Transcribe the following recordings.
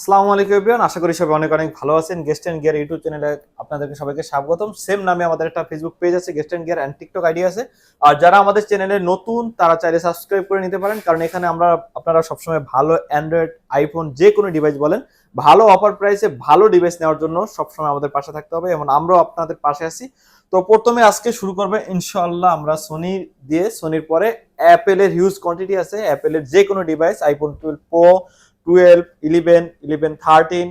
আসসালামু আলাইকুম এভরিওয়ান, আশা করি সবাই অনেক অনেক ভালো আছেন। গেস্ট এন্ড গিয়ার ইউটিউব চ্যানেলে আপনাদেরকে সবাইকে স্বাগতম। সেম নামে আমাদের একটা ফেসবুক পেজ আছে guest and gear and TikTok ID আছে। আর যারা আমাদের চ্যানেলে নতুন, তারা চাইলে সাবস্ক্রাইব করে নিতে পারেন। কারণ এখানে আমরা আপনারা সবসময় ভালো অ্যান্ড্রয়েড আইফোন যে কোনো ডিভাইস বলেন, ভালো অফার প্রাইসে ভালো ডিভাইস নেওয়ার জন্য সবসময় আমাদের পাশে থাকতে হবে। এবং আমরাও আপনাদের পাশে আছি। তো প্রথমে আজকে শুরু করবে, ইনশাআল্লাহ আমরা সোনি দিয়ে সোনির পরে অ্যাপেলের হিউজ কোয়ান্টিটি আছে। অ্যাপেলের যে কোনো device iPhone twelve pro twelve eleven eleven thirteen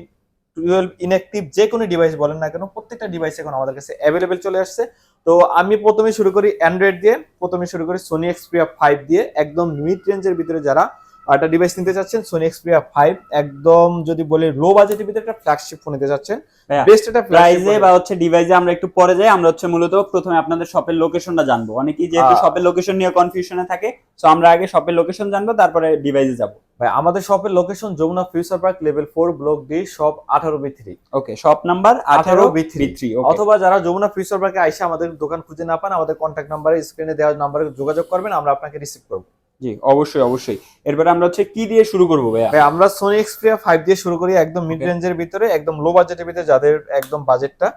twelve inactive যে কোনো ডিভাইস বলেন না কেন, প্রত্যেকটা ডিভাইস এখন আমাদের কাছে অ্যাভেলেবেল চলে আসছে। তো আমি প্রথমে শুরু করি অ্যান্ড্রয়েড দিয়ে প্রথমে শুরু করি সোনি এক্সপ্রিয়া ফাইভ দিয়ে, একদম মিড রেঞ্জের ভিতরে যারা একটা ডিভাইস নিতে চাচ্ছেন সোনি এক্সপ্রিয়া ফাইভ একদম যদি বলি লো বাজেটের ভিতরে একটা ফ্ল্যাগশিপ ফোন নিতে চাচ্ছেন। বেস্ট একটা প্রাইজে বা হচ্ছে ডিভাইসে আমরা একটু পরে যাই আমরা হচ্ছে মূলত প্রথমে আপনাদের শপের লোকেশনটা জানব। অনেকেই যেহেতু। শপের লোকেশন নিয়ে কনফিউশনে থাকে তো আমরা আগে শপের লোকেশন জানব তারপরে ডিভাইসে যাব। ভাই আমাদের শপের location Jamuna future park level four block D shop আঠারো B three okay shop number 18 আঠারো B3 বি থ্রি অথবা যারা যমুনা ফিউচার পার্কে আইসা আমাদের দোকান খুঁজে না পান আমাদের কন্ট্যাক্ট নাম্বারে স্ক্রিনে দেওয়া নাম্বারে যোগাযোগ করবেন আমরা আপনাকে রিসিভ করব। জি অবশ্যই অবশ্যই। এরপরে আমরা হচ্ছে কি দিয়ে শুরু করব ভাইয়া? ভাই আমরা সোনি এক্সপ্রিয়া ফাইভ দিয়ে শুরু করি একদম মিড রেঞ্জের ভিতরে একদম লো বাজেটের ভিতরে যাদের একদম বাজেটটা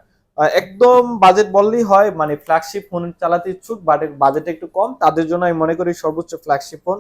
একদম বাজেট বললেই হয় মানে ফ্ল্যাগশিপ ফোন চালাতে ইচ্ছুক বাট বাজেট একটু কম তাদের জন্য আমি মনে করি সর্বোচ্চ ফ্ল্যাগশিপ ফোন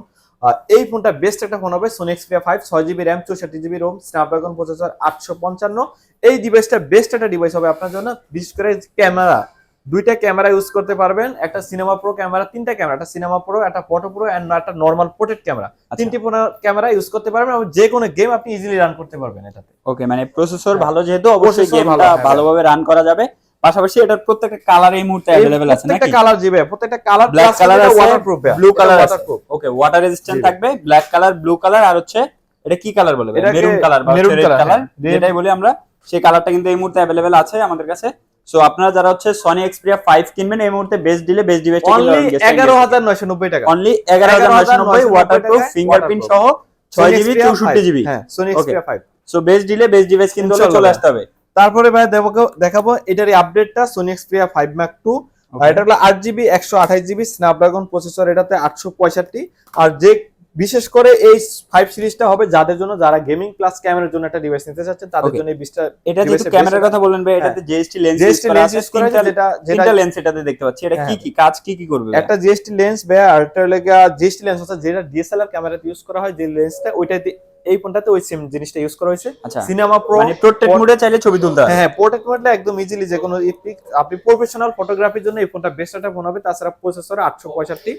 এই ফোনটা বেস্ট একটা ফোন হবে সোনি এক্সপ্রিয়া ফাইভ ছয় জিবি র্যাম চৌষট্টি জিবি রোম স্ন্যাপড্রাগন প্রসেসর আটশো পঞ্চান্ন। এই ডিভাইসটা বেস্ট একটা ডিভাইস হবে আপনার জন্য বিশেষ করে ক্যামেরা দুইটা ক্যামেরা ইউজ করতে পারবেন একটা সিনেমা প্রো ক্যামেরা তিনটা ক্যামেরা একটা সিনেমা প্রো একটা ফটো প্রো এন্ড একটা নর্মাল পোর্ট্রেট ক্যামেরা। আচ্ছা। তিনটি ক্যামেরা ইউজ করতে পারবেন এবং যে কোনো গেম আপনি ইজিলি রান করতে পারবেন এটাতে। ওকে মানে প্রসেসর হ্যাঁ। ভালো যেহেতু অবশ্যই গেমটা হ্যাঁ, ভালোভাবে রান করা যাবে। পাশাপাশি এটার প্রত্যেকটা কালার এই মুহূর্তে অ্যাভেলেবেল আছে প্রত্যেকটা নাকি? কালার জিবে প্রত্যেকটা কালার Black color আছে, ওয়াটারপ্রুফ blue color আছে। ওকে ওয়াটার রেজিস্ট্যান্ট থাকবে ব্ল্যাক কালার ব্লু কালার আর হচ্ছে এটা কি কালার বলে মেরুন কালার বা রেড কালার হ্যাঁ। যেটাই বলি আমরা সেই কালারটা কিন্তু এই মুহূর্তে অ্যাভেলেবেল আছে আমাদের কাছে। সো আপনারা যারা হচ্ছে সনি এক্সপিরিয়া 5 কিনবেন এই মুহূর্তে বেস্ট দিলে বেস্ট ডিভাইসটা অনলি এগারো হাজার নয়শো নব্বই টাকা। অনলি 11990 ওয়াটারপ্রুফ ফিঙ্গারপ্রিন্ট সহ Sony 6 জিবি Xperia 64 জিবি 5, হ্যাঁ Sony. Xperia five so best delay best device কিনতে হলে চলে আসতে হবে। তারপরে ভাই দেখাবো দেখাবো এটারই আপডেটটা Sony Xperia five mark two আর এটা হলো আট জিবি একশো আঠাশ জিবি স্ন্যাপড্রাগন প্রসেসর এটাতে আটশো পঁয়ষট্টি। আর যে বিশেষ করে এই ফাইভ সিরিজটা হবে যাদের জন্য যারা গেমিং প্লাস ক্যামেরার জন্য একটা ডিভাইস নিতে চাচ্ছেন তাদের জন্য এই বিশটা এটা যেহেতু ক্যামেরার কথা বললেন ভাই এটাতে GST lens GST lens use করা যেটা যেটা লেন্স এটাতে দেখতে পাচ্ছি এটা কি হ্যাঁ। কি কাজ কি কি করবে একটা জিএসটি লেন্স ভাইয়া আর একটা লেগা জিএসটি লেন্স হচ্ছে যেটা ডিএসএলআর ক্যামেরাতে ইউজ করা হয় যে লেন্সটা ওইটাতে এই ফোনটাতে ওই সেম জিনিসটা ইউজ করা হয়েছে। আচ্ছা। সিনেমা প্রো মানে প্রোটেক্ট মোডে চাইলে ছবি তুলতে হবে হ্যাঁ পোর্ট্রেট মোডে একদম ইজিলি যে কোনো আপনি প্রফেশনাল ফটোগ্রাফির জন্য এই ফোনটা বেস্ট একটা ফোন হবে তাছাড়া প্রসেসর আটশো পঁয়ষট্টি।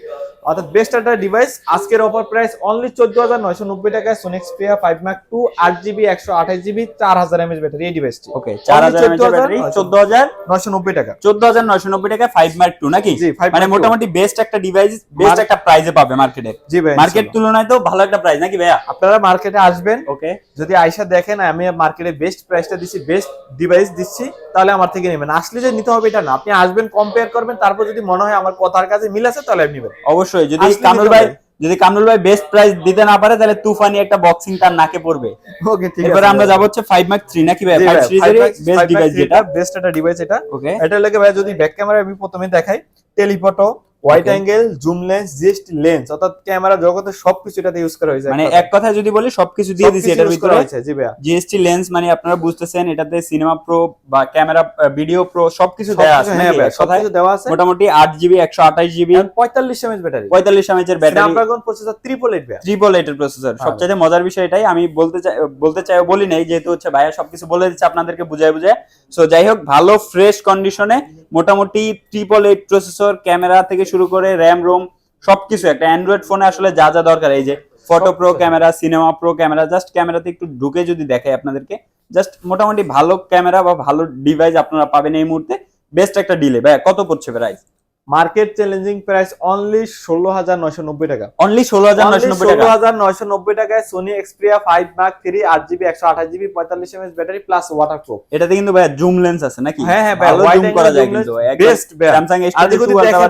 অর্থাৎ বেস্ট একটা ডিভাইস আজকের অফার প্রাইস অনলি চোদ্দ হাজার নয়শো নব্বই টাকায় Sony Xperia five mark two আট জিবি একশো আঠাশ জিবি চার হাজার এমএচ ব্যাটারি এই ডিভাইসটি ওকে 4000 14,000 এমএএইচ ব্যাটারি 14000 নয়শো নব্বই টাকা। 14990 টাকা 5 মার্ক 2 নাকি? 5 মানে মোটামুটি বেস্ট একটা ডিভাইস বেস্ট একটা প্রাইজে পাবে মার্কেটে জি ভাই মার্কেট তুলনায় তো ভালো একটা প্রাইস নাকি ভাইয়া? আপনারা মার্কেটে আসবেন। ওকে যদি আয়সা দেখেন আমি মার্কেটে বেস্ট প্রাইসটা দিচ্ছি বেস্ট ডিভাইস দিচ্ছি তাহলে আমার থেকে নেবেন। আসলে যে নিতে হবে এটা না। আপনি আসবেন কম্পেয়ার করবেন তারপর যদি মনে হয় আমার কথার কাছে মিল আছে তাহলে আপনি নেবেন। অবশ্যই। যদি কামরুল ভাই যদি কামরুল ভাই বেস্ট প্রাইস দিতে না পারে তাহলে তুফানি একটা বক্সিং তার নাকে পড়বে। ওকে ঠিক এবারে আমরা যাব হচ্ছে 5 মার্ক 3 নাকি ভাই? 5 সিরিজের বেস্ট ডিভাইস যেটা। বেস্ট একটা ডিভাইস এটা। ওকে এটা লাগে ভাই যদি ব্যাক ক্যামেরা আমি প্রথমে দেখাই telephoto wide angle zoom lens GST lens অর্থাৎ ক্যামেরা জগতে সবকিছু এটাতে ইউজ করা হয়েছে মানে এক কথায় যদি বলি সবকিছু দিয়ে দিছি এটার ভিতরে। জি ভাইয়া। জিএসটি লেন্স মানে আপনারা বুঝতেছেন এটাতে সিনেমা প্রো বা ক্যামেরা ভিডিও প্রো সবকিছু দেয়া আছে হ্যাঁ নাকি? ভাই সবকিছু দেওয়া আছে। মোটামুটি আট জিবি একশো আঠাশ জিবি পঁয়তাল্লিশ এমএচ ব্যাটারি। পঁয়তাল্লিশ এমএচের battery. Snapdragon processor triple eight ভাইয়া। ট্রিপল এইটের প্রসেসর হ্যাঁ। সবচেয়ে মজার বিষয় এটাই আমি বলতে চাই বলতে চাই বলি নাই যেহেতু হচ্ছে ভাইয়া সবকিছু বলে দিচ্ছে আপনাদেরকে বুঝায় বুঝায়। সো যাই হোক ভালো ফ্রেশ কন্ডিশনে মোটামুটি ট্রিপল এইট প্রসেসর ক্যামেরা থেকে শুরু করে র্যাম রোম সবকিছু একটা। অ্যান্ড্রয়েড ফোনে আসলে যা যা দরকার এই যে photo pro camera cinema pro camera just ক্যামেরাতে একটু ঢুকে যদি দেখাই আপনাদেরকে জাস্ট মোটামুটি ভালো ক্যামেরা বা ভালো ডিভাইস আপনারা পাবেন এই মুহূর্তে। বেস্ট একটা ডিলে ভাই কত পড়ছে price market challenging price only ষোলো হাজার নয়শো নব্বই টাকা। অনলি ষোলো হাজার ষোলো হাজার নয়শো নব্বই টাকায় Sony Xperia five mark three আট জিবি একশো আঠাশ জিবি পঁয়তাল্লিশ mAh battery plus waterproof এটাতে কিন্তু ভাই জুম লেন্স আছে নাকি? হ্যাঁ হ্যাঁ ভালো জুম করা যায় কিন্তু। বেস্ট স্যামসাং এস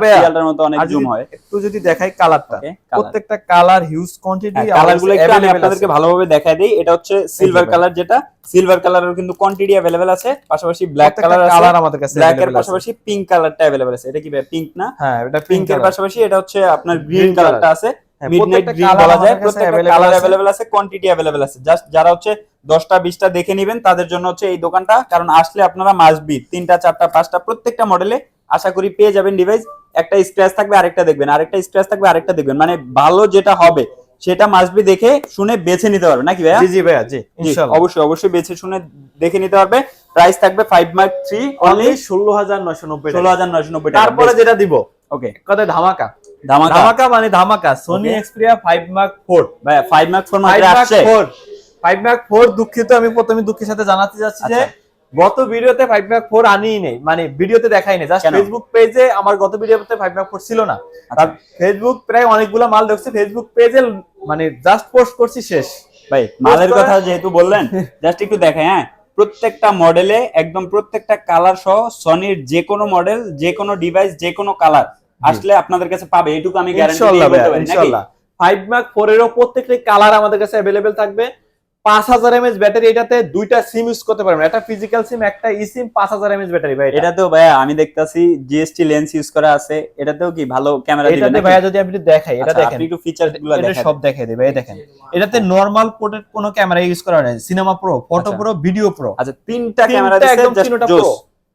ভাইয়া, টোয়েন্টি মতো অনেক জুম হয়। একটু যদি দেখাই কালারটা প্রত্যেকটা কালার হিউজ কোয়ান্টিটি কালারগুলো একটু আমি আপনাদেরকে ভালোভাবে দেখাই দিই। এটা হচ্ছে সিলভার কালার যেটা সিলভার কালারের কিন্তু কোয়ান্টিটি অ্যাভেলেবেল আছে পাশাপাশি ব্ল্যাক কালার আছে কালার আমাদের কাছে ব্ল্যাক এর পাশাপাশি পিঙ্ক কালারটা অ্যাভেলেবেল আছে। এটা কি ভাই পিঙ্ক না? হ্যাঁ এটা পিঙ্ক এর পাশাপাশি এটা হচ্ছে আপনার গ্রিন কালারটা আছে। হ্যাঁ, মিডনাইট গ্রিন বলা যায় প্রত্যেকটা কালার। অ্যাভেলেবেল আছে। কোয়ান্টিটি অ্যাভেলেবেল আছে। জাস্ট যারা হচ্ছে দশটা বিশটা দেখে নেবেন তাদের জন্য হচ্ছে এই দোকানটা কারণ আসলে আপনারা মাসবি তিনটা চারটা পাঁচটা প্রত্যেকটা মডেলে আশা করি পেয়ে যাবেন ডিভাইস একটা স্ক্র্যাচ থাকবে আরেকটা দেখবেন। আরেকটা স্ক্র্যাচ থাকবে আরেকটা দেখবেন। মানে ভালো যেটা হবে সেটা মাস্ট বি দেখে শুনে বেছে নিতে পারবে নাকি ভাইয়া? জি জি ভাইয়া জি ইনশাআল্লাহ। অবশ্যই অবশ্যই বেছে শুনে দেখে নিতে পারবে। প্রাইস থাকবে ফাইভ মার্ক থ্রি অনলি ষোলো হাজার নয়শো নব্বই ষোলো হাজার নয়শো নব্বই তারপরে যেটা দিব ওকে কথা ধামাকা। ধামাকা। ধামাকা মানে ধামাকা। Sony. Xperia five mark four ভাই ফাইভ মার্ক ফোর ফাইভ মার্কেটে মার্ক আসছে। ফোর ফাইভ মার্ক ফোর দুঃখিত আমি প্রথমে দুঃখের সাথে জানাতে যাচ্ছি যে আচ্ছা। গত ভিডিওতে ফাইভ মার্ক ফোর আনিই নেই মানে ভিডিওতে দেখাই নেই জাস্ট ফেসবুক পেজে আমার গত ভিডিওতে ফাইভ মার্ক ফোর ছিল না। আচ্ছা। ফেসবুক প্রায় অনেকগুলো মাল দেখছে ফেসবুক পেজে মানে জাস্ট পোস্ট করছি শেষ। ভাই মালের কথা যেহেতু বললেন জাস্ট একটু দেখেন হ্যাঁ? প্রত্যেকটা মডেলে একদম প্রত্যেকটা কালার সহ সনির যে কোনো মডেল যে কোনো ডিভাইস যে কোনো কালার আসলে আপনাদের কাছে পাবে এটুকু আমি গ্যারান্টি ভাইয়া পারি ইনশাআল্লাহ ফাইভ মার্ক ফোর এরও প্রত্যেকটি কালার আমাদের কাছে অ্যাভেলেবেল থাকবে। পাঁচ হাজার এমএচ ব্যাটারি এটাতে দুইটা সিম ইউজ করতে পারবেন। একটা ফিজিক্যাল সিম একটা ই সিম পাঁচ হাজার এমএচ ব্যাটারি ভাই এটাতেও ভাইয়া আমি দেখতাছি জিএসটি লেন্স ইউজ করা আছে। এটাতেও কি ভালো ক্যামেরা এটাতে? ভাইয়া যদি একটু দেখাই এটা আচ্ছা, দেখেন। একটু ফিচারসগুলো দেখান। সব দেখাই দেবে এই দেখেন। এটাতে নরমাল পোর্টের কোনো ক্যামেরা ইউজ করা হয় cinema pro photo. Pro video pro আচ্ছা তিনটা ক্যামেরা দিছে একদম তিনটা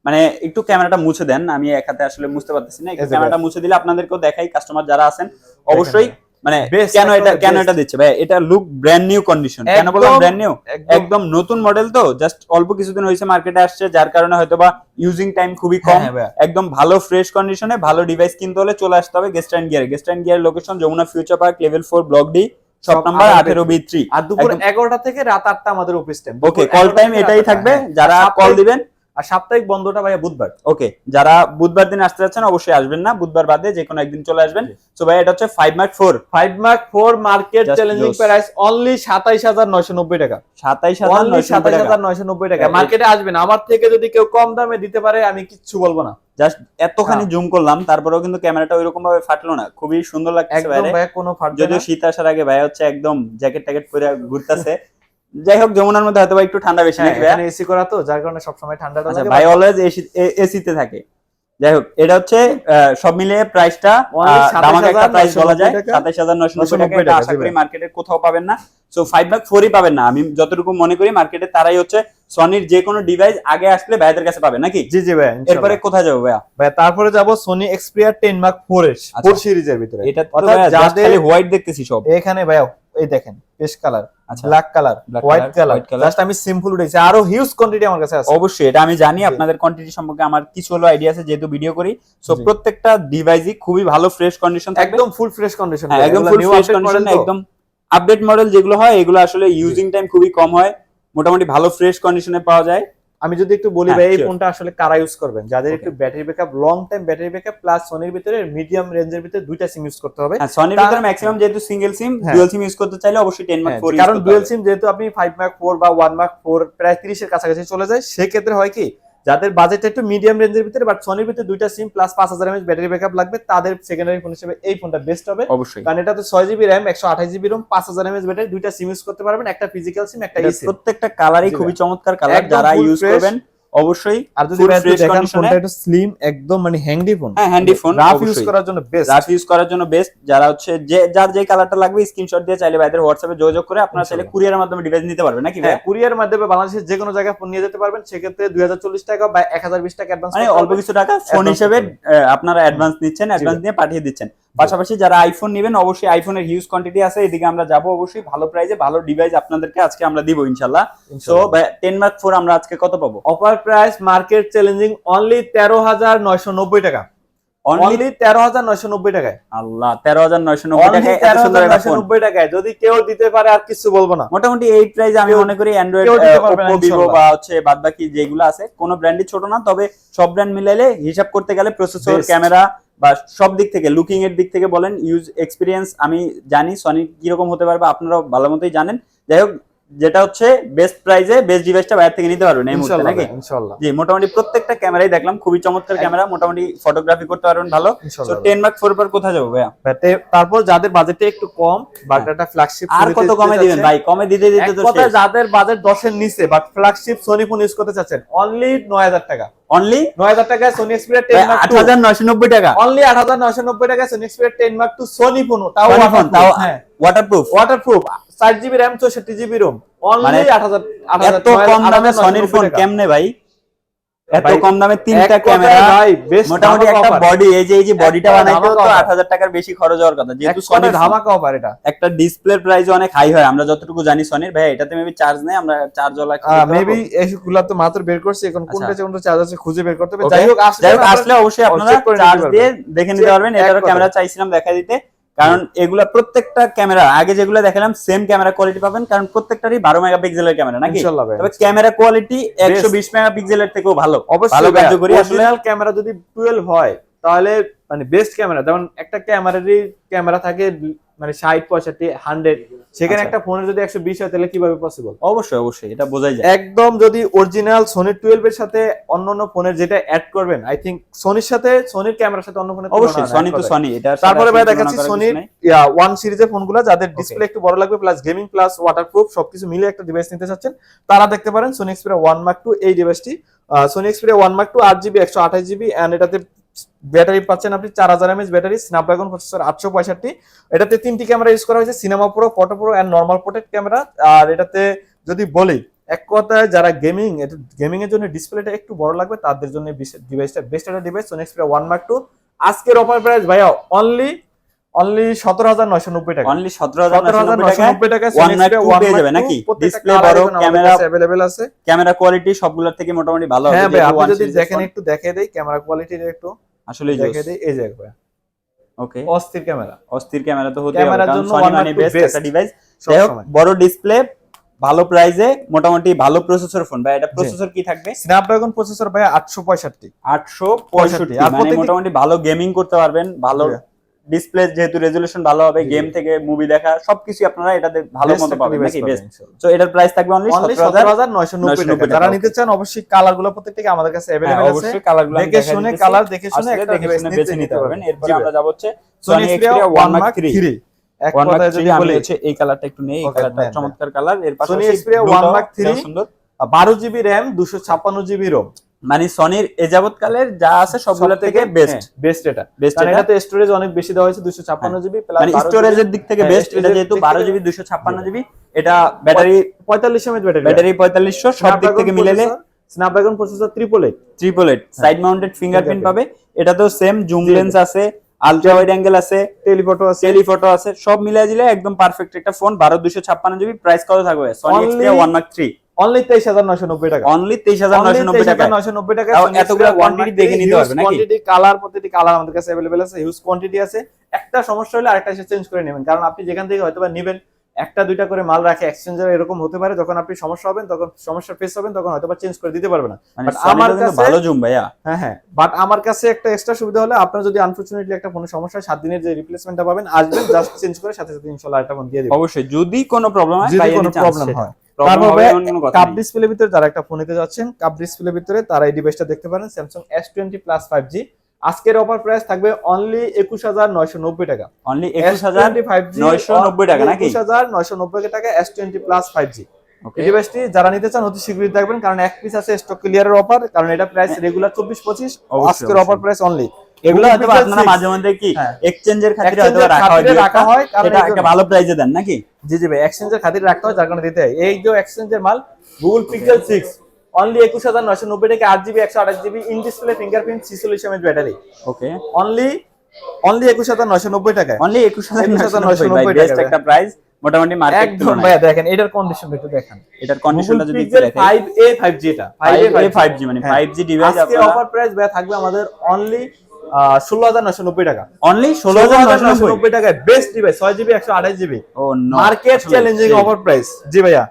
মানে একটু ক্যামেরাটা মুছে দেন আমি এক হাতে আসলে মুছতে পারতেছি না। ক্যামেরাটা মুছে দিলে আপনাদেরকেও দেখাই কাস্টমার যারা আছেন অবশ্যই মানে কেন এটা কেন এটা দিচ্ছে? ভাই এটা লুক ব্র্যান্ড নিউ কন্ডিশন কেন বললাম ব্র্যান্ড নিউ একদম। নতুন মডেল তো জাস্ট অল্প কিছুদিন হয়েছে মার্কেটে আসছে যার কারণে হয়তো বা ইউজিং টাইম খুবই কম। হ্যাঁ একদম ভালো ফ্রেশ কন্ডিশনে ভালো ডিভাইস কিনতে হলে চলে আসতে হবে guest and gear guest and gear location Jamuna future park level four block D shop number আঠেরো বি থ্রি আর দুপুর এগারোটা থেকে রাত আটটা আমাদের office time okay call time এটাই থাকবে। যারা কল দিবেন আর সাপ্তাহিক বন্ধটা ভাইয়া বুধবার। ওকে যারা বুধবার দিন আসতে যাচ্ছেন অবশ্যই আসবেন না বুধবার বাদে যে কোনো একদিন চলে আসবেন। তো ভাই এটা হচ্ছে five mark four five mark four market challenging price only সাতাইশ হাজার নয়শো নব্বই টাকা। সাতাইশ হাজার সাতাইশ টাকা। হাজার নয়শো নব্বই টাকা। হ্যাঁ, মার্কেটে আসবেন আমার থেকে যদি কেউ কম দামে দিতে পারে আমি কিচ্ছু বলব না। জাস্ট এতখানি হ্যাঁ। জুম করলাম তারপরেও কিন্তু ক্যামেরাটা ওইরকম ভাবে ফাটলো না। খুবই সুন্দর লাগছে একদম ভাইয়া কোনো ফাটবে যদিও শীত আসার আগে ভাই হচ্ছে একদম জ্যাকেট ট্যাকেট পরে ঘুরতেছে। যাই হোক যমুনার মধ্যে হয়তো একটু ঠান্ডা বেশি হ্যাঁ, নাকি এখানে এসি করা তো যার কারণে সবসময় ঠান্ডাটা আচ্ছা লাগে ভাই অলওয়েজ এসি এসিতে থাকে। যাই হোক এটা হচ্ছে সব মিলিয়ে প্রাইসটা 27,990 দামাকে একটা প্রাইস বলা যায়। টাকা। সাতাইশ হাজার নয়শো নব্বই টাকা এটা আশা করি মার্কেটে কোথাও পাবেন না। সো ফাইভ লাখ ফোরই পাবেন না। আমি যতটুকু মনে করি মার্কেটে তারাই হচ্ছে সনির যে কোনো ডিভাইস আগে আসলে ভাইদের কাছে পাবেন নাকি? জি জি ভাই এরপরে কোথায় যাব ভাইয়া? ভাই তারপরে যাব Sony Xperia ten mark four এর আচ্ছা। ফোর সিরিজের ভিতরে। এটা তো ভাইয়া খালি হোয়াইট দেখতেছি সব। এখানে ভাই এই দেখেন paste colour black colour white colour just আমি সিম্পল উঠেছি। আরও হিউজ কোয়ান্টিটি আমার কাছে আছে। অবশ্যই এটা আমি জানি আপনাদের কোয়ান্টিটি সম্পর্কে আমার কিছু হলো আইডিয়া আছে যেহেতু ভিডিও করি। সো প্রত্যেকটা ডিভাইসই খুবই ভালো ফ্রেশ কন্ডিশন থাকবে। একদম ফুল ফ্রেশ কন্ডিশন একদম ফুল ফ্রেশ কন্ডিশন একদম আপডেট মডেল যেগুলো হয় এগুলো আসলে ইউজিং টাইম খুবই কম হয়। মোটামুটি ভালো ফ্রেশ কন্ডিশনে পাওয়া যায়। আমি যদি একটু বলি হ্যাঁ, ভাই এই. ফোনটা আসলে কারা ইউজ করবেন যাদের একটু battery backup long time battery backup plus সনির ভিতরে মিডিয়াম রেঞ্জের ভিতরে দুইটা সিম ইউজ করতে হবে হ্যাঁ সনির ভিতরে ম্যাক্সিমাম যেহেতু সিঙ্গেল সিম হ্যাঁ। ডুয়াল সিম ইউজ করতে চাইলে অবশ্যই 10 মার্ক হ্যাঁ, 4 কারণ ডুয়াল সিম যেহেতু আপনি 5 মার্ক 4 বা 1 মার্ক 4 প্রায় 30 এর কাছাকাছি চলে যায় সেক্ষেত্রে হয় কি যাদের বাজেট একটু মিডিয়াম রেঞ্জের ভিতরে বাট সোনির ভিতরে দুইটা সিম প্লাস পাঁচ হাজার এমএচ ব্যাটারি ব্যাকআপ লাগবে তাদের সেকেন্ডারি ফোন হিসেবে এই ফোনটা বেস্ট হবে। অবশ্যই। কারণ এটা তো ছয় জিবি র্যাম একশো আঠাশ জিবি রোম পাঁচ হাজার এমএচ ব্যাটারি দুইটা সিম ইউজ করতে পারবেন একটা ফিজিক্যাল সিম একটা প্রত্যেকটা কালারই খুবই চমৎকার কালার যারা ইউজ করবেন। অবশ্যই আর যদি দেখেন ফোনটা একটু স্লিম একদম মানে হ্যান্ডি ফোন হ্যাঁ, handy phone, রাফ ইউজ করার জন্য বেস্ট রাফ ইউজ করার জন্য বেস্ট যারা হচ্ছে যে যার যে কালারটা লাগবে স্ক্রিনশট দিয়ে চাইলে ভাইদের হোয়াটসঅ্যাপে যোগাযোগ করে আপনারা চাইলে কুরিয়ারের মাধ্যমে ডিভাইস নিতে পারবেন নাকি ভাই? হ্যাঁ কুরিয়ার মাধ্যমে বাংলাদেশের যে কোনো জায়গায় ফোন নিয়ে যেতে পারবেন। সেক্ষেত্রে দুই হাজার চল্লিশ টাকা বা এক হাজার বিশ টাকা অ্যাডভান্স মানে অল্প কিছু টাকা ফোন হিসেবে আপনারা অ্যাডভান্স নিচ্ছেন অ্যাডভান্স নিয়ে পাঠিয়ে দিচ্ছেন। পাশাপাশি যারা আইফোন নেবেন অবশ্যই আইফোনের হিউজ কোয়ান্টিটি আছে। এদিকে আমরা যাব অবশ্যই। ভালো প্রাইসে ভালো ডিভাইস আপনাদেরকে আজকে আমরা দিব ইনশাল্লাহ সো টেন মার্ক ফোর আমরা আজকে কত পাবো? Offer price market challenging only তেরো হাজার নয়শো নব্বই টাকা। অনলি তেরো হাজার নয়শো নব্বই টাকায়। আল্লাহ তেরো হাজার নয়শো নব্বই টাকায় তেরো হাজার নয়শো নব্বই টাকায়। যদি কেউ দিতে পারে আর কিছু বলব না। মোটামুটি এই প্রাইসে আমি মনে করি অ্যান্ড্রয়েড ওপো ভিভো বা হচ্ছে বাদ বাকি যেগুলো আছে কোনো ব্র্যান্ডই ছোট না তবে সব ব্র্যান্ড মিলাইলে হিসাব করতে গেলে প্রসেসর ক্যামেরা বা সব দিক থেকে লুকিং এর দিক থেকে বলেন ইউজ এক্সপিরিয়েন্স আমি জানি সনি কীরকম হতে পারবে আপনারাও ভালো মতোই জানেন। যাই হোক যেটা হচ্ছে বেস্ট প্রাইসে বেস্ট ডিভাইসটা বাইরে থেকে নিতে পারবেন এই মুহূর্তে নাকি? ভাই, ইনশাল্লাহ। জি মোটামুটি প্রত্যেকটা ক্যামেরাই দেখলাম খুবই চমৎকার ক্যামেরা মোটামুটি ফটোগ্রাফি করতে পারবেন ভালো। তো ইনশাল্লাহ টেন মার্ক ফোর পর কোথায় যাব ভাইয়া? তারপর যাদের বাজেটটা একটু কম বা একটা ফ্ল্যাগশিপ আর কত কমে দিবেন ভাই? কমে দিতে দিতে তো কথা যাদের বাজেট দশের নিচে but flagship Sony phone use করতে চাচ্ছেন অনলি নয় হাজার টাকা। অনলি নয় হাজার টাকায় সোনি এক্সপিরিয়া টেন মার্ক আট হাজার নয়শো নব্বই টাকা। অনলি আট হাজার নয়শো নব্বই টাকায় Sony Xperia ten mark two Sony phone তাও তাও হ্যাঁ। ওয়াটারপ্রুফ ওয়াটারপ্রুফ চার জিবি র্যাম চৌষট্টি জিবি রোম মানে অনলি আট হাজার এত কম দামে সনির ফোন কেমনে ভাই? এত কম দামে তিনটা ক্যামেরা ভাই, মোটামুটি একটা বডি এই যে এই যে বডিটা বানাইতে তো ধামাকা offer। আট হাজার টাকার বেশি খরচ হওয়ার কথা। যেহেতু সনির ধামাকা অফার এটা। একটা ডিসপ্লের প্রাইস অনেক হাই হয়। আমরা যতটুকু জানি সনির ভাই এটাতে মেবি চার্জ নেই আমরা চার্জ ওলা মেবি এইগুলা তো মাত্র বের করছি এখন কোনটা আচ্ছা। কোনটা চার্জ আছে খুঁজে বের করতে হবে। যাই হোক আসলে অবশ্যই আপনারা চার্জ দিয়ে দেখে নিতে পারবেন। এটারও ক্যামেরা চাইছিলাম দেখা দিতে। কারণ এগুলা প্রত্যেকটা ক্যামেরা আগে যেগুলো দেখালাম সেম ক্যামেরা কোয়ালিটি পাবেন কারণ প্রত্যেকটারই বারো মেগাপিক্সেলের ক্যামেরা নাকি? তবে ক্যামেরা কোয়ালিটি একশো বিশ মেগাপিক্সেলের থেকেও ভালো। ভালো অবশ্যই কার্যকরী ক্যামেরা যদি 12 হয় তাহলে মানে বেস্ট ক্যামেরা যেমন একটা ক্যামেরারই ক্যামেরা থাকে মানে 60 65 100 সেখানে আচ্ছা। একটা ফোনের যদি 120 হয় তাহলে কীভাবে পসিবল অবশ্যই অবশ্যই এটা বোঝাই যায়। একদম যদি অরিজিনাল সোনি 12 এর সাথে অন্য অন্য ফোনের যেটা অ্যাড করবেন আই থিংক সোনির সাথে সোনির ক্যামেরার সাথে অন্য ফোনের অবশ্যই সনি তো সনি এটা তারপরে ভাই দেখাচ্ছি সোনির ওয়ান সিরিজের ফোনগুলো যাদের ডিসপ্লে একটু বড় লাগবে প্লাস গেমিং প্লাস ওয়াটারপ্রুফ সবকিছু মিলে একটা ডিভাইস নিতে চাচ্ছেন তারা দেখতে পারেন Sony Xperia one mark two এই ডিভাইসটি Sony Xperia one mark two আট জিবি একশো আঠাশ জিবি অ্যান্ড এটাতে ব্যাটারি পাচ্ছেন আপনি চার হাজার এমএচ ব্যাটারি স্ন্যাপড্রাগন প্রসেসর আটশো পঁয়ষট্টি। এটাতে তিনটি ক্যামেরা ইউজ করা হয়েছে cinema pro photo pro and normal portrait camera আর এটাতে যদি বলি এক কথায় যারা গেমিং গেমিং এর জন্য ডিসপ্লেটা একটু বড় লাগবে তাদের জন্য ডিভাইসটা বেস্ট একটা device Sony Xperia one mark two আজকের অফার প্রাইস ভাইয়া অনলি অনলি সতেরো হাজার নয়শো নব্বই টাকা। অনলি সতেরো হাজার নয়শো নব্বই টাকা পেয়ে যাবে নাকি? Display বড়, camera- অ্যাভেলেবেল আছে। ক্যামেরা কোয়ালিটি সবগুলোর থেকে মোটামুটি ভালো হবে। হ্যাঁ ভাই আপনি যদি দেখেন একটু দেখে দেই ক্যামেরা কোয়ালিটির একটু। আসলে এই যে একবার ওকে অস্থির ক্যামেরা। অস্থির ক্যামেরা তো হতে হবে ক্যামেরার কারণ জন্য সনি মানে বেস্ট একটা ডিভাইস বড় ডিসপ্লে ভালো প্রাইসে মোটামুটি ভালো প্রসেসর ফোন ভাই এটা প্রসেসর কি থাকবে? স্ন্যাপড্রাগন প্রসেসর ভাই আটশো পঁয়ষট্টি। আটশো পঁয়ষট্টি আর মানে মোটামুটি ভালো গেমিং করতে পারবেন ভালো। ডিসপ্লে যেহেতু রেজুলেশন ভালো হবে গেম থেকে মুভি দেখা সবকিছু আপনারা এটাতে ভালো মতো পাবেন নাকি? বেস্ট তো এটার প্রাইস থাকবে অনলি অনলি সতেরো হাজার সতেরো হাজার নয়শো নব্বই 990 টাকা যারা নিতে চান অবশ্যই কালারগুলো প্রত্যেকটা আমাদের কাছে হ্যাঁ, অ্যাভেলেবেল আছে। অবশ্যই কালারগুলো আমি দেখে শুনে কালার দেখে শুনে একটা দেখে শুনে বেছে নিতে পারবেন। এরপর আমরা যাব হচ্ছে Sony Sony Xperia Xperia 1 Mark 3 এক কথায় যদি আমি হচ্ছে এই কালারটা একটু নেই এই কালারটা চমৎকার কালারের Sony পাশাপাশি Xperia 1 টাও Mark 3 সুন্দর বারো জিবি র্যাম দুশো ছাপ্পান্ন জিবি রোম মানে সনির এ যাবৎকালের যা আছে সবগুলো থেকে বেস্ট বেস্ট এটা। বেস্ট এটা। এটাতে স্টোরেজ অনেক বেশি দেওয়া হয়েছে দুশো ছাপ্পান্ন জিবি প্লাস মানে স্টোরেজের দিক থেকে হ্যাঁ, বেস্ট এটা যেহেতু দিক বারো থেকে- জিবি দুশো ছাপ্পান্ন জিবি এটা ব্যাটারি পঁয়তাল্লিশ এমএচ ব্যাটারি ব্যাটারি পঁয়তাল্লিশশো সব দিক থেকে মিলেলে Snapdragon processor triple eight triple eight side mounted fingerprint পাবে। এটা তো সেম জুম লেন্স আছে আলট্রা ওয়াইড অ্যাঙ্গেল আছে টেলিফটো আছে। টেলিফটো আছে সব মিলাই দিলে একদম পারফেক্ট একটা ফোন বারো দুশো ছাপ্পান্ন জিবি প্রাইস কত থাকবে? Sony Xperia one mark three only তেইশ হাজার নয়শো নব্বই টাকা। অনলি তেইশ হাজার নয়শো নব্বই টাকা নয়শো নব্বই টাকা এতগুলো quantity দেখে নিতে পারবে নাকি? কোয়ান্টিটি কালার প্রতিটি কালার আমাদের কাছে আছে হিউজ কোয়ান্টিটি আছে। একটা সমস্যা হলে আরেকটা এসে চেঞ্জ করে নেবেন। কারণ আপনি যেখান থেকে হয়তো বা নেবেন একটা দুইটা করে মাল রাখে এক্সচেঞ্জার এরকম হতে পারে যখন আপনি সমস্যা হবেন তখন সমস্যা ফেস হবেন তখন হয়তো চেঞ্জ করে দিতে পারবে না। মানে আমার কাছে- ভালো জুম ভাইয়া। হ্যাঁ হ্যাঁ। বাট আমার কাছে একটা এক্সট্রা সুবিধা হলে আপনার যদি আনফরচুনেটলি একটা ফোনের সমস্যা সাত দিনের যে রিপ্লেসমেন্টটা পাবেন আসবেন জাস্ট চেঞ্জ করে সাথে সাথে ইনশাল্লাহ একটা ফোন দিয়ে দিবেন। অবশ্যই যদি কোনো প্রবলেম হয় যদি কোনো প্রবলেম হয়। তারপর কাপ। ডিসপ্লের ভিতরে যারা একটা ফোন নিতে যাচ্ছেন কাপ ডিসপ্লের ভিতরে তারা এই ডিভাইসটা দেখতে পারেন Samsung S twenty plus five G আজকের অফার প্রাইস থাকবে অনলি একুশ হাজার নয়শো নব্বই টাকা অনলি একুশ হাজার নয়শো নব্বই টাকা নাকি? একুশ হাজার নয়শো নব্বই টাকা S twenty plus five G ডিভাইসটি যারা নিতে চান অতি শীঘ্রই থাকবেন কারণ এক পিস আছে স্টক ক্লিয়ারের অফার কারণ এটা প্রাইস রেগুলার চব্বিশ পঁচিশ আজকের। অফার প্রাইস অনলি এগুলো হয়তো আপনারা মাঝে মধ্যে কি হ্যাঁ। এক্সচেঞ্জের খাতিরে হয়তো রাখা হয় রাখা হয়, কারণ এই একটা ভালো প্রাইজে দেন নাকি? জি জি ভাই এক্সচেঞ্জের খাতির রাখতে হয় যার কারণে দিতে হয়। এই যে এক্সচেঞ্জের মাল গুগল পিক্সেল সিক্স অনলি একুশ হাজার নয়শো নব্বই টাকা আট জিবি একশো আঠাশ জিবি ইন ডিসপ্লে ফিঙ্গারপ্রিন্ট ছিচল্লিশ mAh battery okay only only একুশ হাজার নয়শো নব্বই টাকা অনলি একুশ হাজার 21,990 নয়শো ভাই টাকা একটা প্রাইস মোটামুটি মার্কেট একদম ভাইয়া দেখেন এটার কন্ডিশন একটু দেখেন। এটার কন্ডিশনটা যদি একটু দেখেন। ফাইভ এ ফাইভ জি এটা। ফাইভ এ ফাইভ জি মানে হ্যাঁ। ফাইভ জি ডিভাইস আজকে অফার প্রাইস ভাইয়া থাকবে আমাদের অনলি ষোলো হাজার নয়শো নব্বই টাকা। অনলি ষোলো হাজার নয়শো নব্বই? টাকায় বেস্ট ডিভাইস ছয় জিবি একশো আঠাশ GB market challenging offer price জি ভাইয়া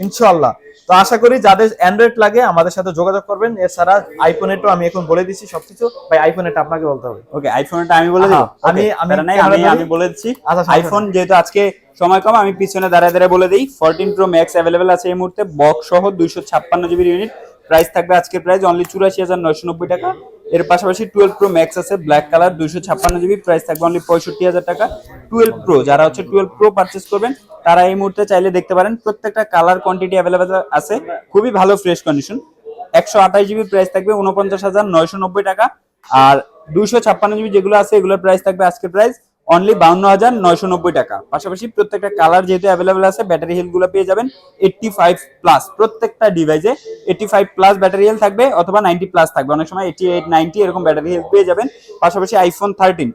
ইনশাআল্লাহ। তো আশা করি যাদের অ্যান্ড্রয়েড লাগে আমাদের সাথে যোগাযোগ করবেন। এছাড়া আইফোন আইফোনেরও আমি এখন বলে দিচ্ছি সবকিছু। ভাই আইফোনেরটা আপনাকে বলতে হবে। ওকে আইফোনটা আমি বলে হ্যাঁ, আমি- আমি আমি বলে দিচ্ছি। আচ্ছা, আইফোন যেহেতু আজকে সময় কম আমি পিছনে দাঁড়ায় দাঁড়ায় বলে দিই। ফোরটিন প্রো ম্যাক্স অ্যাভেলেবেল আছে এই মুহূর্তে। বক্স সহ দুইশো ছাপ্পান্ন জিবি ইউনিট প্রাইস থাকবে আজকের প্রাইস অনলি চুরাশি হাজার নয়শো নব্বই টাকা। এর পাশাপাশি টুয়েলভ প্রো ম্যাক্স আছে ব্ল্যাক কালার দুইশো ছাপ্পান্ন জিবি প্রাইস থাকবে অনলি পঁয়ষট্টি হাজার টাকা। টুয়েলভ প্রো যারা হচ্ছে টুয়েলভ প্রো পারচেস করবেন, তারা এই মুহূর্তে চাইলে দেখতে পারেন, প্রত্যেকটা কালার কোয়ান্টিটি অ্যাভেলেবেল আছে, খুবই ভালো ফ্রেশ কন্ডিশন একশো আঠাশ জিবি প্রাইস থাকবে উনপঞ্চাশ হাজার নয়শো নব্বই টাকা, আর দুইশো ছাপ্পান্ন জিবি যেগুলো আছে, এগুলোর প্রাইস থাকবে আজকের প্রাইস অনলি বাউন্ন হাজার নয়শো নব্বই টাকা। পাশাপাশি প্রত্যেকটা কালার যেহেতু অ্যাভেলেবেল আছে ব্যাটারি হেলথগুলো পেয়ে যাবেন এইটটি ফাইভ প্লাস প্রত্যেকটা ডিভাইসে eighty five plus battery health থাকবে অথবা নাইনটি প্লাস থাকবে। অনেক সময় এইটি এইট নাইনটি এরকম ব্যাটারি হেলথ পেয়ে যাবেন। পাশাপাশি আইফোন থার্টিন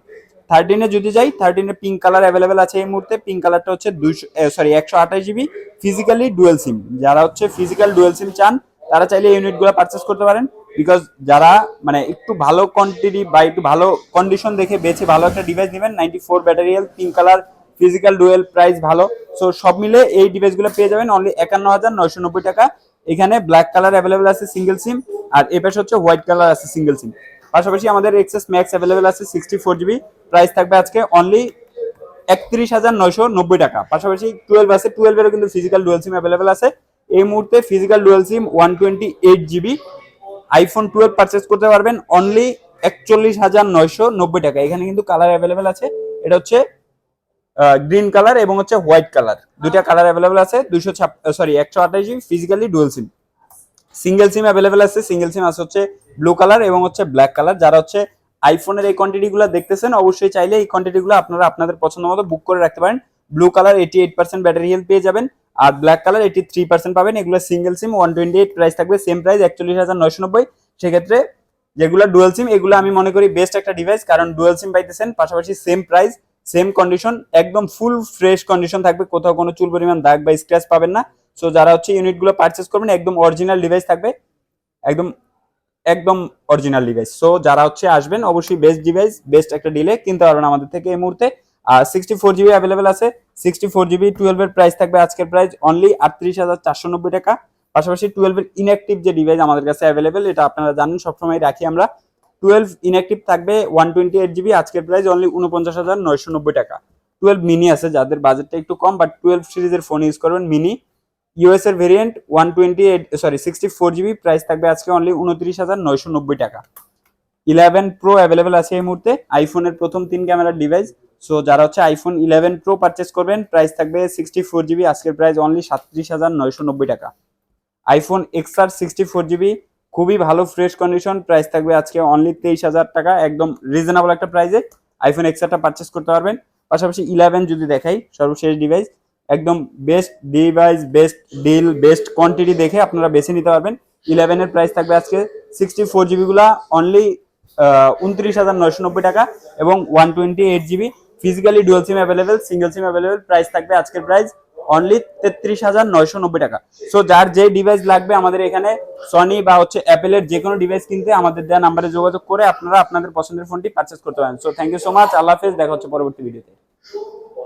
থার্টিনে যদি যাই থার্টিনে পিঙ্ক কালার অ্যাভেলেবেল আছে এই মুহূর্তে। পিঙ্ক কালারটা হচ্ছে দুইশো সরি একশো আঠাশ জিবি ফিজিক্যালি ডুয়েল সিম যারা হচ্ছে ফিজিক্যাল ডুয়েল সিম চান, তারা চাইলে ইউনিটগুলো পারচেস করতে পারেন। বিকজ যারা মানে একটু ভালো কোয়ান্টিটি বা একটু ভালো কন্ডিশন দেখে বেছে ভালো একটা ডিভাইস নেবেন ninety four battery health pink colour physical dual price ভালো। সো সব মিলে এই ডিভাইসগুলো পেয়ে যাবেন অনলি একান্ন হাজার নয়শো নব্বই টাকা। এখানে ব্ল্যাক কালার অ্যাভেলেবেল আছে সিঙ্গেল সিম আর এ পাশে হচ্ছে হোয়াইট কালার আছে সিঙ্গেল সিম পাশাপাশি আমাদের এক্সেস ম্যাক্স অ্যাভেলেবেল আছে সিক্সটি ফোর জিবি প্রাইস থাকবে আজকে অনলি একত্রিশ হাজার নয়শো নব্বই টাকা। পাশাপাশি টুয়েলভ আছে টুয়েলভেরও কিন্তু ফিজিক্যাল ডুয়েল সিম অ্যাভেলেবেল আছে। এই মুহূর্তে physical dual SIM one twenty eight GB iPhone twelve purchase করতে পারবেন অনলি একচল্লিশ হাজার নয়শো নব্বই টাকা। এখানে কিন্তু কালার অ্যাভেলেবেল আছে। এটা হচ্ছে গ্রিন কালার এবং হচ্ছে হোয়াইট কালার দুইটা কালার অ্যাভেলেবেল আছে। দুশো সরি একশো আঠাশ GB physically dual SIM single SIM available আছে। সিঙ্গেল সিম আছে হচ্ছে ব্লু কালার এবং হচ্ছে ব্ল্যাক কালার যারা হচ্ছে আইফোনের এই কোয়ান্টিটি গুলো দেখতেছেন, অবশ্যই চাইলে এই কোয়ান্টিটি গুলো আপনারা আপনাদের পছন্দ মতো বুক করে রাখতে পারেন। Blue colour eighty eight percent battery health পেয়ে যাবেন। আর black colour eighty three percent পাবেন। এগুলো single SIM one twenty eight price থাকবে সেম প্রাইস একচল্লিশ হাজার নয়শো নব্বই। সেক্ষেত্রে যেগুলো ডুয়েল সিম এগুলো আমি মনে করি বেস্ট একটা ডিভাইস কারণ ডুয়েল সিম পাইতেছেন, পাশাপাশি সেম প্রাইস সেম কন্ডিশন একদম ফুল ফ্রেশ কন্ডিশন থাকবে। কোথাও কোনো চুল পরিমাণ দাগ বা স্ক্র্যাচ পাবেন না। সো যারা হচ্ছে ইউনিটগুলো পারচেস করবেন, একদম অরিজিনাল ডিভাইস থাকবে। একদম একদম অরিজিনাল ডিভাইস সো যারা হচ্ছে আসবেন, অবশ্যই বেস্ট ডিভাইস বেস্ট একটা ডিলে কিনতে পারবেন আমাদের থেকে এই মুহূর্তে। সিক্সটি ফোর জিবি অ্যাভেলেবেল আছে। সিক্সটি ফোর জিবি টুয়েলভের প্রাইস থাকবে আজকের প্রাইস অনলি আটত্রিশ হাজার চারশো নব্বই টাকা। পাশাপাশি টুয়েলভের ইনঅ্যাক্টিভ যে ডিভাইস আমাদের কাছে অ্যাভেলেবেল এটা আপনারা জানেন, সবসময় রাখি আমরা। টুয়েলভ ইনঅ্যাক্টিভ থাকবে ওয়ান টোয়েন্টি এইট জিবি আজকের প্রাইস অনলি উনপঞ্চাশ হাজার নয়শো নব্বই টাকা। টুয়েলভ মিনি আছে, যাদের বাজেটটা একটু কম বাট টুয়েলভ সিরিজের ফোন ইউজ করবেন মিনি ইউএস এর variant one twenty eight sorry sixty four GB price থাকবে আজকে অনলি উনত্রিশ হাজার নয়শো নব্বই টাকা। ইলেভেন প্রো অ্যাভেলেবেল আছে এই মুহূর্তে আইফোনের প্রথম তিন ক্যামেরার ডিভাইস সো যারা হচ্ছে আইফোন ইলেভেন প্রো পারচেস করবেন প্রাইস থাকবে সিক্সটি ফোর জিবি আজকের প্রাইস অনলি সাতত্রিশ হাজার নয়শো নব্বই টাকা। IPhone XR sixty four GB খুবই ভালো ফ্রেশ কন্ডিশন প্রাইস থাকবে আজকে অনলি তেইশ হাজার টাকা, একদম রিজনেবল একটা প্রাইসে আইফোন এক্সআরটা পারচেস করতে পারবেন। পাশাপাশি ইলেভেন যদি দেখাই, সর্বশেষ ডিভাইস একদম best device best deal best quantity দেখে আপনারা বেছে নিতে পারবেন। ইলেভেনের প্রাইস থাকবে আজকে সিক্সটি ফোর জিবিগুলা অনলি উনত্রিশ হাজার নয়শো নব্বই টাকা এবং one twenty eight GB physically dual SIM available single SIM available price থাকবে আজকের প্রাইস অনলি তেত্রিশ হাজার নয়শো নব্বই টাকা। সো যার যে ডিভাইস লাগবে আমাদের এখানে সনি বা হচ্ছে অ্যাপেলের যে কোনো ডিভাইস কিনতে আমাদের দেওয়া নাম্বারে যোগাযোগ করে আপনারা আপনাদের পছন্দের ফোনটি পারচেস করতে পারেন। So thank you so much আল্লাহ হাফেজ, দেখা হচ্ছে পরবর্তী ভিডিওতে